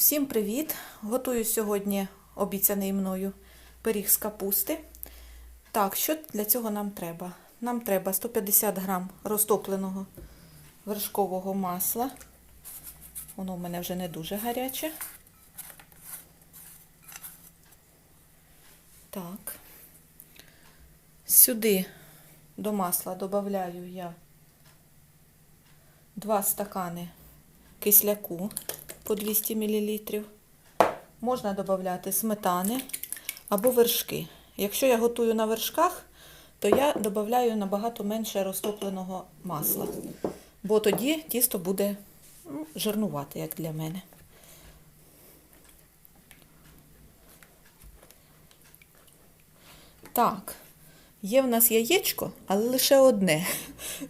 Всім привіт! Готую сьогодні обіцяний мною пиріг з капусти. Так, що для цього нам треба? Нам треба 150 грам розтопленого вершкового масла. Воно в мене вже не дуже гаряче. Так. Сюди до масла додаю я 2 стакани кисляку по 200 мл. Можна додати сметани або вершки. Якщо я готую на вершках, то я додаю набагато менше розтопленого масла, бо тоді тісто буде ну, жирнувати, як для мене. Так, є в нас яєчко, але лише одне.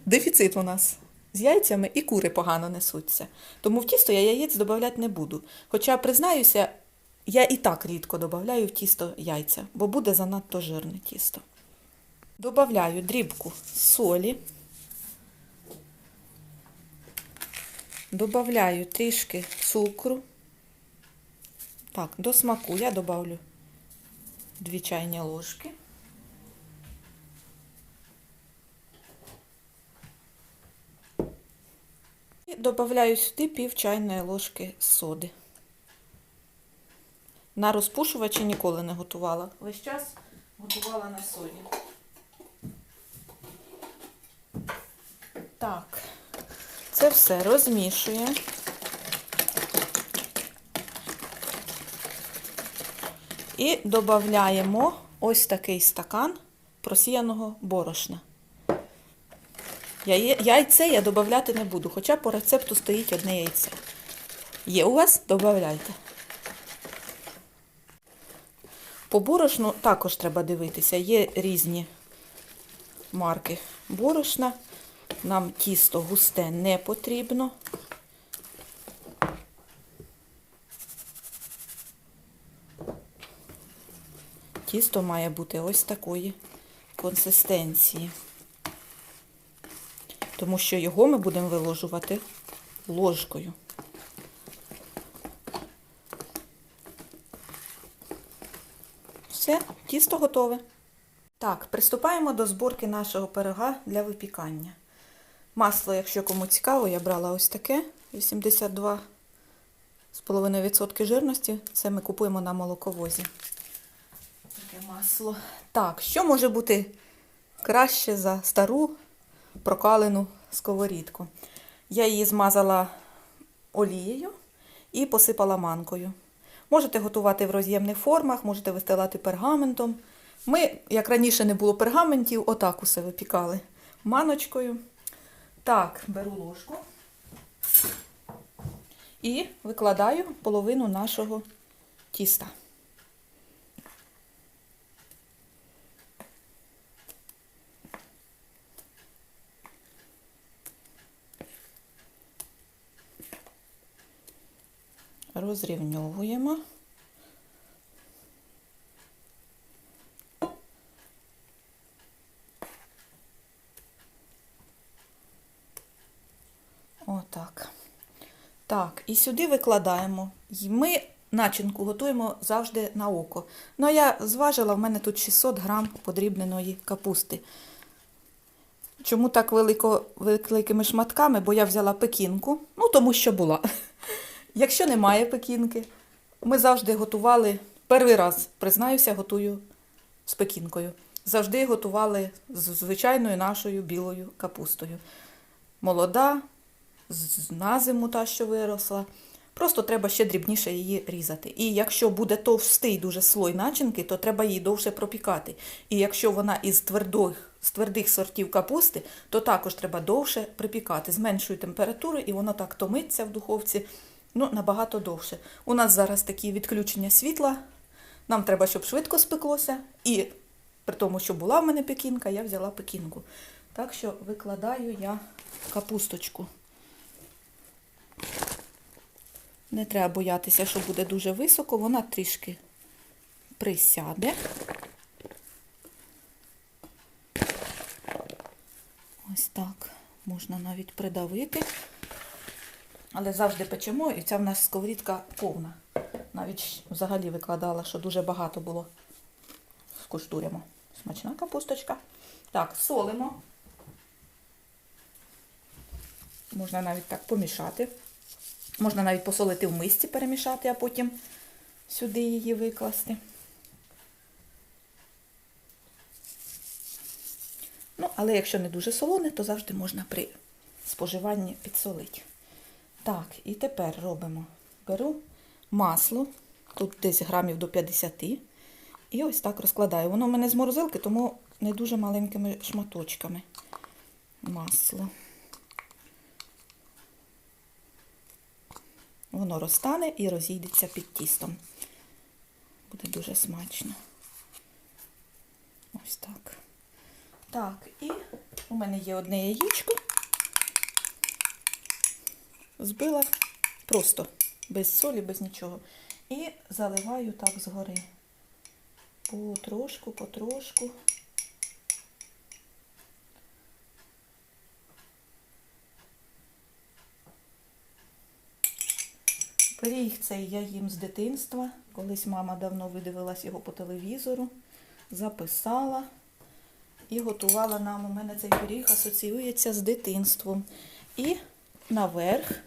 Дефіцит у нас з яйцями і кури погано несуться. Тому в тісто я яєць додавати не буду. Хоча, признаюся, я і так рідко додаю в тісто яйця, бо буде занадто жирне тісто. Добавляю дрібку солі. Добавляю трішки цукру. Так, до смаку я добавлю 2 чайні ложки. Додаю сюди пів чайної ложки соди. На розпушувачі ніколи не готувала. Весь час готувала на соді. Так, це все розмішуємо. І додаємо ось такий стакан просіяного борошна. Яйце я додати не буду, хоча по рецепту стоїть одне яйце. Є у вас? Додавайте. По борошну також треба дивитися, є різні марки борошна. Нам тісто густе не потрібно. Тісто має бути ось такої консистенції тому що його ми будемо виложувати ложкою. Все, тісто готове. Так, приступаємо до зборки нашого пирога для випікання. Масло, якщо кому цікаво, я брала ось таке 82,5% жирності. Це ми купуємо на молоковозі. Таке масло. Так, що може бути краще за стару прокалену сковорідку. Я її змазала олією і посипала манкою. Можете готувати в роз'ємних формах, можете вистилати пергаментом. Ми, як раніше не було пергаментів, отак усе випікали маночкою. Так, беру ложку і викладаю половину нашого тіста. Розрівньовуємо. Отак. Так, і сюди викладаємо. Ми начинку готуємо завжди на око. Ну, я зважила, в мене тут 600 грам подрібненої капусти. Чому так велико, великими шматками? Бо я взяла пекінку, ну, тому що була. Якщо немає пекінки, ми завжди готували, перший раз, признаюся, готую з пекінкою. Завжди готували з звичайною нашою білою капустою. Молода, на зиму та, що виросла. Просто треба ще дрібніше її різати. І якщо буде товстий дуже слой начинки, то треба її довше пропікати. І якщо вона із твердих, з твердих сортів капусти, то також треба довше припікати з меншою температурою, і воно так томиться в духовці ну, набагато довше. У нас зараз такі відключення світла. Нам треба, щоб швидко спеклося. І при тому, що була в мене пекінка, я взяла пекінку. Так що викладаю я капусточку. Не треба боятися, що буде дуже високо, вона трішки присяде. Ось так можна навіть придавити. Але завжди печемо, і ця в нас сковорідка повна. навіть взагалі викладала, що дуже багато було. Скуштуємо. Смачна капусточка. Так, солимо. Можна навіть так помішати. Можна навіть посолити в мисці, перемішати, а потім сюди її викласти. Ну, але якщо не дуже солоне, то завжди можна при споживанні підсолити. Так, і тепер робимо. Беру масло, тут десь грамів до 50, і ось так розкладаю. Воно в мене з морозилки, тому не дуже маленькими шматочками. Масло. Воно розтане і розійдеться під тістом. Буде дуже смачно. Ось так. Так, і у мене є одне яєчко. Збила просто, без солі, без нічого. І заливаю так згори. Потрошку, потрошку. Пиріг цей я їм з дитинства. Колись мама давно видивилась його по телевізору, записала і готувала нам. У мене цей пиріг асоціюється з дитинством. І наверх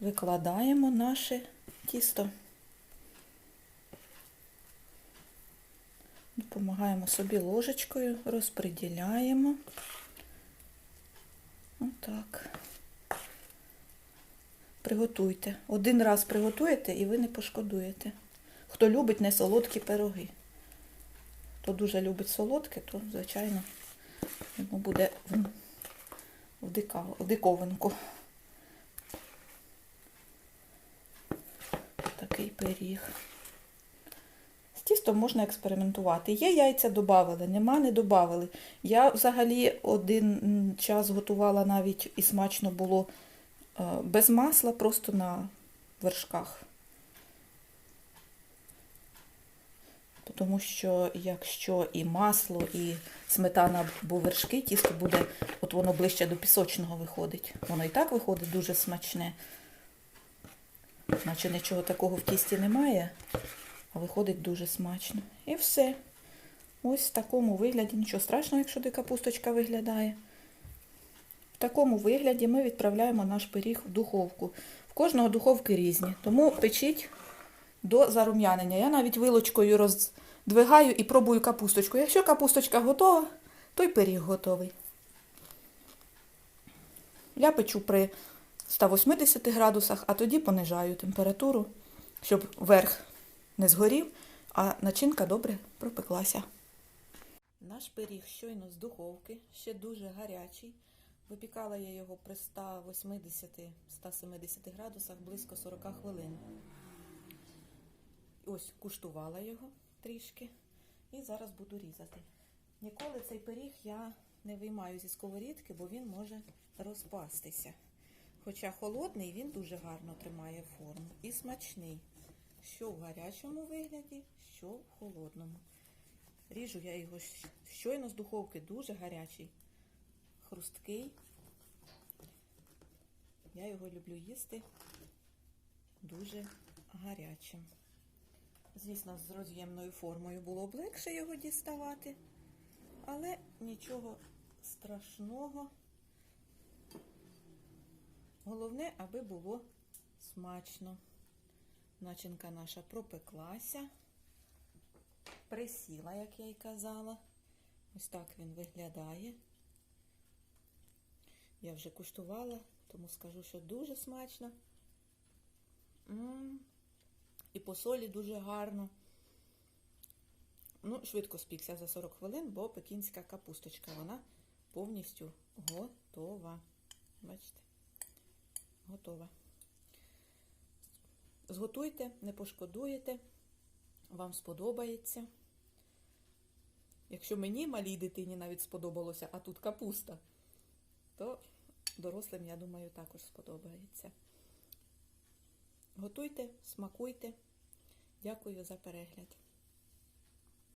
викладаємо наше тісто. Допомагаємо собі ложечкою, розподіляємо. Отак. Приготуйте. Один раз приготуєте і ви не пошкодуєте. Хто любить несолодкі пироги. Хто дуже любить солодке, то, звичайно, йому буде в, диковинку. Такий пиріг. З тістом можна експериментувати. Є яйця додавали, нема, не додавали. Я взагалі один час готувала навіть і смачно було е, без масла, просто на вершках. Тому що якщо і масло, і сметана або вершки, тісто буде, от воно ближче до пісочного виходить. Воно і так виходить дуже смачне. Наче нічого такого в тісті немає, а виходить дуже смачно. І все. Ось в такому вигляді. Нічого страшного, якщо де капусточка виглядає. В такому вигляді ми відправляємо наш пиріг в духовку. В кожного духовки різні, тому печіть до зарум'янення. Я навіть вилочкою роздвигаю і пробую капусточку. Якщо капусточка готова, то й пиріг готовий. Я печу при 180 градусах, а тоді понижаю температуру, щоб верх не згорів, а начинка добре пропеклася. Наш пиріг щойно з духовки, ще дуже гарячий. Випікала я його при 180-170 градусах близько 40 хвилин. Ось куштувала його трішки і зараз буду різати. Ніколи цей пиріг я не виймаю зі сковорідки, бо він може розпастися. Хоча холодний, він дуже гарно тримає форму і смачний. Що в гарячому вигляді, що в холодному. Ріжу я його щойно з духовки, дуже гарячий, хрусткий. Я його люблю їсти дуже гарячим. Звісно, з роз'ємною формою було б легше його діставати, але нічого страшного. Головне, аби було смачно. Начинка наша пропеклася, присіла, як я й казала. Ось так він виглядає. Я вже куштувала, тому скажу, що дуже смачно. М-м. І по солі дуже гарно. Ну, швидко спікся за 40 хвилин, бо пекінська капусточка, вона повністю готова. Бачите? Готова. Зготуйте, не пошкодуєте, вам сподобається. Якщо мені, малій дитині, навіть сподобалося, а тут капуста, то дорослим, я думаю, також сподобається. Готуйте, смакуйте. Дякую за перегляд.